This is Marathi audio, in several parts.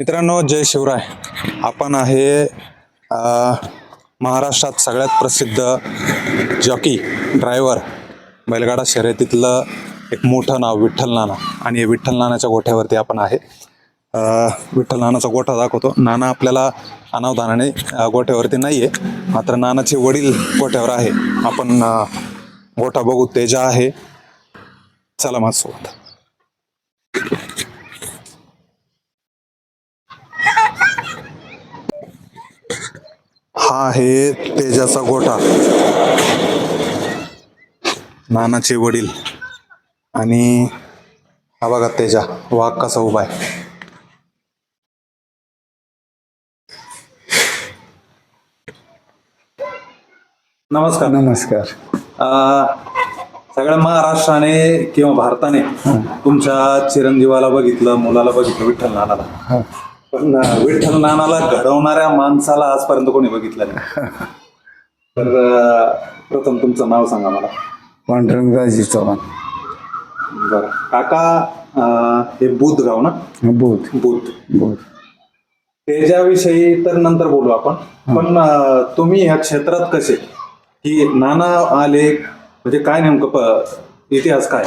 मित्रांनो जय शिवराय. आपण आहे महाराष्ट्रात सगळ्यात प्रसिद्ध जॉकी ड्रायव्हर बैलगाडा शर्यतीतलं एक मोठं नाव विठ्ठल नाना. आणि हे विठ्ठल नानाच्या गोठ्यावरती आपण आहे. विठ्ठल नानाचा गोठा दाखवतो. नाना आपल्याला अनावधानाने गोठ्यावरती नाही आहे मात्र नानाचे वडील गोठ्यावर आहे. आपण गोठा बघू. तेजा आहे. चला माझ्यासोबत हा आहे तेजाचा गोठा. नानाचे वडील आणि हा बघा तेजा वाघ कसा उभा आहे. नमस्कार. नमस्कार. अं, सगळ्या महाराष्ट्राने किंवा भारताने तुमच्या चिरंजीवाला बघितलं मुलाला बघितलं विठ्ठल नानाला. पण विठ्ठल नानाला घडवणाऱ्या माणसाला आजपर्यंत कोणी बघितलं नाही. तर अं, प्रथम तुमचं नाव सांगा मला. पांडुरंगराजी चव्हाण. बरं. काका अं, हे बुध गाव ना? बोध. बुध. बोध. त्याच्याविषयी तर नंतर बोलू आपण. पण अं, तुम्ही ह्या क्षेत्रात कसे? की नाना आले म्हणजे काय नेमकं प- इतिहास काय?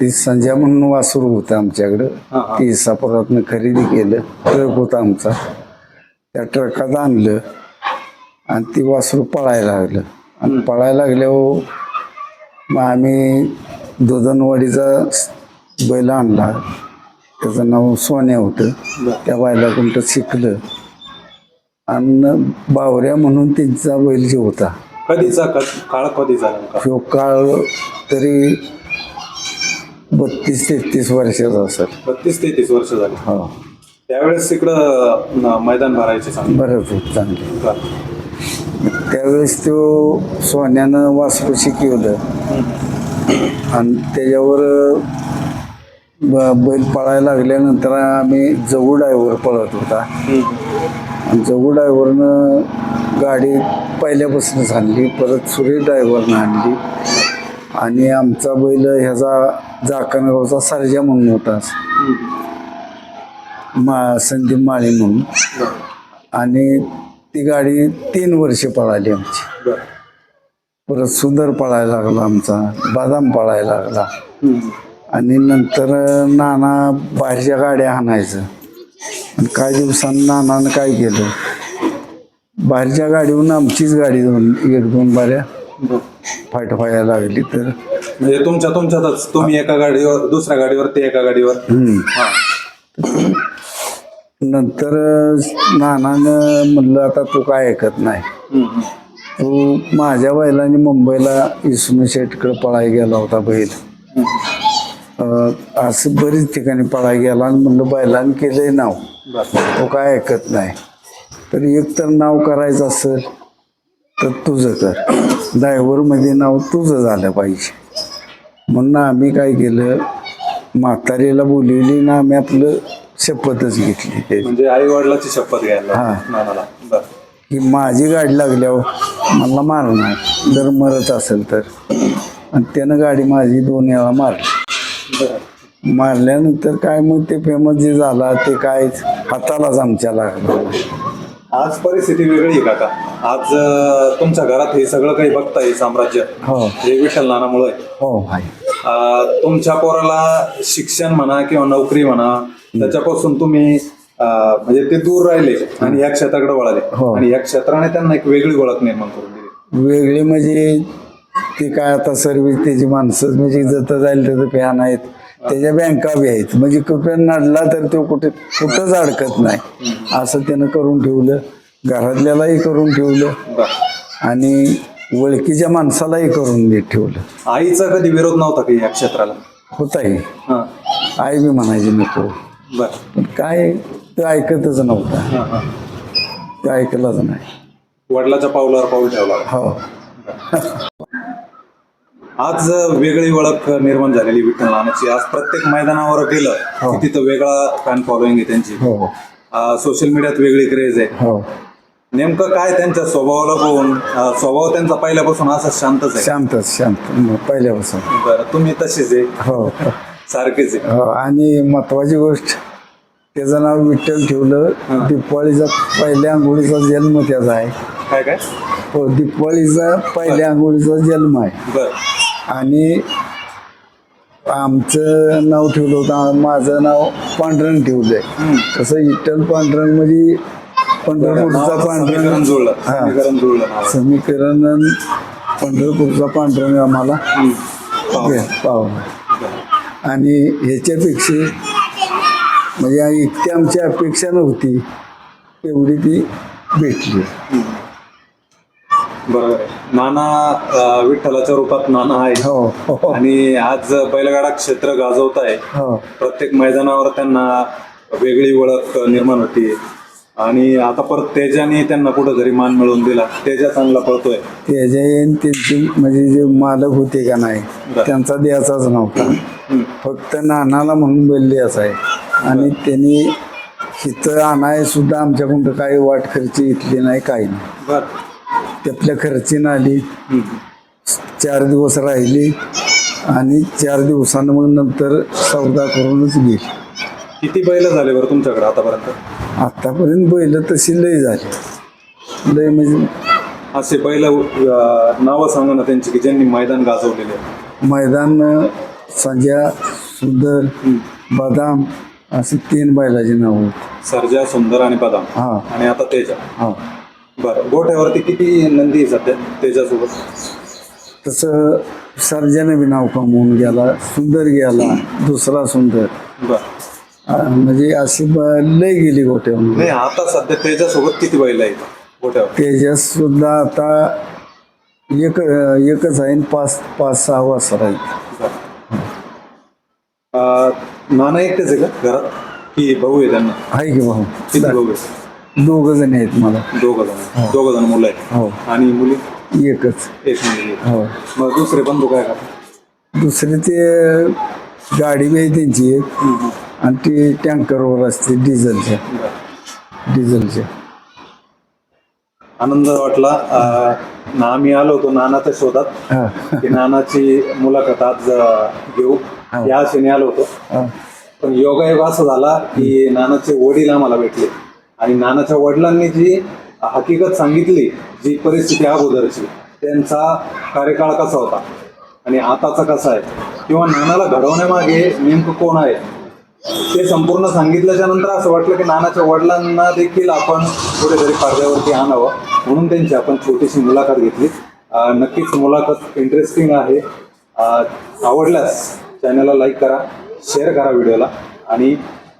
ती संजय म्हणून वासरू होतं आमच्याकडं. हा, हा. ती इसापुरातनं खरेदी केलं. ट्रक होता आमचा. त्या ट्रकात आणलं. आणि ती वासरू पळायला लागलं. आणि पळायला लागल्यावर मग आम्ही दुधनवाडीचा बैल आणला. त्याचं नाव सोन्या होतं. त्या बैलाकडून शिकलं. आणि बावऱ्या म्हणून त्यांचा बैल जो होता. कधीचा क- काळ कधीचा नेमका? तो काळ तरी बत्तीस तेहतीस वर्षाचा असेल. बत्तीस तेहतीस वर्ष झाली. हो. त्यावेळेस तिकडं न- मैदान भरायचे सांग बरंच होत चांगले. त्यावेळेस तो सोन्यानं वासरू शिकवलं. आणि त्याच्यावर ब- बैल पळायला लागल्यानंतर आम्ही जगू डायव्हर पळत होता. आणि जगू डायव्हरनं गाडी पहिल्यापासूनच आणली परत सुरेश ड्रायव्हरनं आणली. आणि आमचा बैल ह्याचा जाकणगावचा सर्जा म्हणून होता. मा संदीप माळी म्हणून. आणि ती गाडी तीन वर्ष पळाली आमची. परत सुंदर पळायला लागला आमचा. बदाम पळायला लागला. आणि नंतर नाना बाहेरच्या गाड्या आणायचं. आणि काही दिवसांनी नानानं काय केलं? बाहेरच्या गाडीहून आमचीच गाडी दोन एक दोन बाऱ्या फाट व्हायला लागली तर म्हणजे तुमच्या तुमच्यातच तुम्ही एका गाडीवर दुसऱ्या गाडीवर ते एका गाडीवर हम्म. हा. नंतर नानानं म्हणलं आता तू काय ऐकत नाही हम्म, हम्म. तो माझ्या बैलाने मुंबईला इसनू शेटकडे पळाय गेला होता बैल अं, असं बरीच ठिकाणी पळाय गेला आणि म्हणलं बैलाने केलंय नाव बरं. तो काय ऐकत नाही तर एक तर नाव करायचं असेल तर तुझं कर. ड्रायव्हरमध्ये नाव तुझं झालं पाहिजे. म्हणून आम्ही काय केलं म्हातारीला बोलवली ना आम्ही आपलं शपथच घेतली. ते म्हणजे आई वडिलाची शपथ घ्यायला हा. नानाला बरं. की माझी गाडी लागल्यावर मला मारणार जर मरत असेल तर. आणि त्यानं गाडी माझी दोन वेळा मारली. बरं. मारल्यानंतर काय मग ते फेमस जे झाला ते काय हातालाच आमच्या लागलं. आज परिस्थिती वेगळी आहे काका. आज अं, तुमच्या घरात हे सगळं काही बघताय साम्राज्य. हो. हे विठ्ठल नानामुळे. हो तुमच्या पोराला शिक्षण म्हणा किंवा नोकरी म्हणा त्याच्यापासून तुम्ही अं, म्हणजे ते दूर राहिले आणि या क्षेत्राकडे वळाले. हो. आणि या क्षेत्राने त्यांना एक वेगळी ओळख निर्माण करून दिली. वेगळे म्हणजे ते काय आता सर्व्हिस त्याची माणसं म्हणजे जत जाईल त्याचं फॅन आहेत त्याच्या बँका बी आहेत म्हणजे कुठं नडला तर तो कुठे कुठंच अडकत नाही. असं त्यानं करून ठेवलं. घरातल्यालाही करून ठेवलं. आणि ओळखीच्या माणसालाही करून देत ठेवलं. आईचा कधी विरोध नव्हता की या क्षेत्राला? होताही. हा. आई बी म्हणायची नको. बर. पण काय ते ऐकतच नव्हता. हा, हा. ते ऐकलंच नाही. वडिलाच्या पावलावर पाऊल ठेवला. हो. आज वेगळी ओळख निर्माण झालेली विठ्ठल नानाची आज प्रत्येक मैदानावर गेलं हो. की तिथं वेगळा फॅन फॉलोईंग आहे त्यांची. हो. सोशल मीडियात वेगळी क्रेज आहे. हो. नेमकं काय त्यांच्या स्वभावाला बघून अं, स्वभाव त्यांचा पहिल्यापासून असा शांतच आहे? शांतच शांत. पहिल्यापासून. बरं तुम्ही तसेच आहे? हो. सारखेच आहे. हो आणि महत्वाची गोष्ट त्याचं नाव विठ्ठल ठेवलं. दिपवाळीचा पहिल्या आंघोळीचा जन्म त्याचा आहे. काय काय? हो दिपवाळीचा पहिल्या आंघोळीचा जन्म आहे. बर. आणि आमचं नाव ठेवलं होतं माझं नाव पांढरंग ठेवलंय. तसं विठ्ठल पांढरंग म्हणजे पंढरपूरचा पांढरंग जुळलं. हा. समीकरण पंढरपूरचा पांढरंग आम्हाला. पावलं. आणि ह्याच्यापेक्षा म्हणजे इतकी आमची अपेक्षा नव्हती एवढी ती भेटली. बरोबर आहे. नाना विठ्ठलाच्या रूपात नाना आहे. हो हो आणि आज बैलगाडा क्षेत्र गाजवत आहे हो. प्रत्येक मैदानावर त्यांना वेगळी ओळख निर्माण होती. आणि आता परत तेजाने त्यांना कुठंतरी मान मिळवून दिला. तेजा चांगला पळतोय. येईन त्यांचे म्हणजे जे मालक होते का नाही बर. त्यांचा द्यायचाच नव्हता. फक्त नानाला म्हणून बैल द्यायचा आहे. आणि त्यांनी इथं आणाय सुद्धा आमच्याकडून काही वाट खर्ची इथली नाही काही नाही. बर. त्यातल्या खर्ची आली. चार दिवस राहिली आणि चार दिवसानं मग नंतर सौदा करूनच गेली. किती बैल झाले बरं तुमच्याकडे आतापर्यंत? आतापर्यंत बैल तशी लय झाली. लय म्हणजे असे बैल नावं सांगा ना त्यांची की ज्यांनी मैदान गाजवलेले. मैदान संजय सुंदर बदाम असे तीन बैलाची नाव सर्जा सुंदर आणि बदाम. हा. आणि आता तेजा. हा. बरं गोठ्यावरती किती नंदी आहे सध्या तेजासोबत? तसं सर्जन बी नाव कमवून गेला सुंदर गेला दुसरा सुंदर. बरं. अं, म्हणजे अशी ब- लय गेली गोट्यावरून नाही आता सध्या तेजासोबत किती बैल आहेत गोठ्यावर? तेजस सुद्धा आता एक एकच आहे आणि पाच पाच सहा वाजता आहेत. अं, नाना एकटेच आहे का घरात? की भाऊ आहे त्यांना? आहे की भाऊ? किती भाऊ आहे दोघ जण आहेत मला. दोघं जण. दोघं जण मुलं आहेत. हो. आणि मुली? एकच. एक मुलगी आहे. हो. मग दुसरे बंधू काय करतात दुसरे ते गाडी बी आहे त्यांची एक. आणि ती टँकरवर असते डिझेलच्या डिझेलच्या आनंद वाटला. अं, ना आम्ही आलो होतो नानाच्या शोधात. हा. की नानाची मुलाखत आज अं, घेऊ. या आशेने आलो होतो. हा. पण योगायोग असा झाला की नानाचे वडील आम्हाला भेटले. आणि नानाच्या वडिलांनी जी हकीकत सांगितली जी परिस्थिती अगोदरची त्यांचा कार्यकाळ कसा होता? आणि आताचा कसा आहे? किंवा नानाला घडवण्यामागे नेमकं कोण आहे? ते संपूर्ण सांगितल्याच्या नंतर असं वाटलं की नानाच्या वडिलांना देखील आपण कुठेतरी पडद्यावरती आणावं म्हणून त्यांची आपण छोटीशी मुलाखत घेतली. नक्कीच मुलाखत इंटरेस्टिंग आहे. आवडल्यास चॅनलला लाईक करा शेअर करा व्हिडिओला आणि